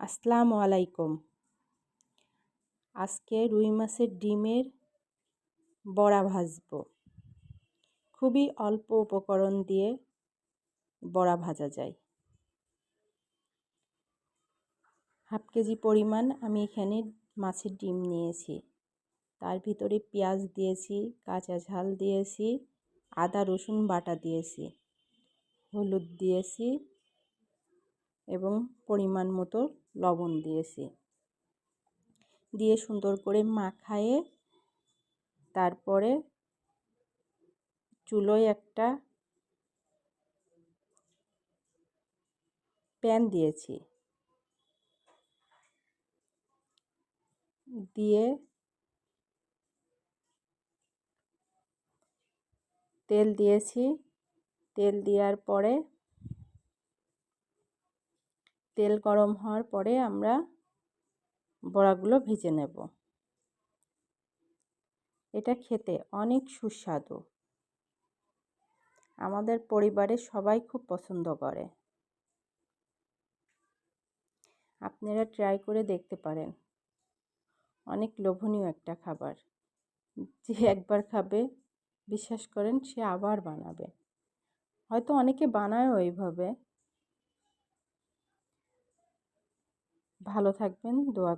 আসসালামু আলাইকুম। আজকে রুই মাছের ডিমের বড়া ভাজবো। খুবই অল্প উপকরণ দিয়ে বড়া ভাজা যায়। হাফ কেজি পরিমাণ আমি এখানে মাছের ডিম নিয়েছি। তার ভিতরে পেঁয়াজ দিয়েছি, কাঁচা ঝাল দিয়েছি, আদা রসুন বাটা দিয়েছি, হলুদ দিয়েছি এবং পরিমাণ মতো লবণ দিয়েছি। দিয়ে সুন্দর করে মাখায়ে তারপরে চুলোয় একটা প্যান দিয়েছি। দিয়ে তেল দিয়েছি। তেল দেওয়ার পরে তেল গরম হওয়ার পরে আমরা বড়াগুলো ভেজে নেব। এটা খেতে অনেক সুস্বাদু। আমাদের পরিবারে সবাই খুব পছন্দ করে। আপনারা ট্রাই করে দেখতে পারেন। অনেক লোভনীয় একটা খাবার। যে একবার খাবে, বিশ্বাস করেন সে আবার বানাবে। হয়তো অনেকে বানায়ও এইভাবে ভালো থাকবেন দোয়া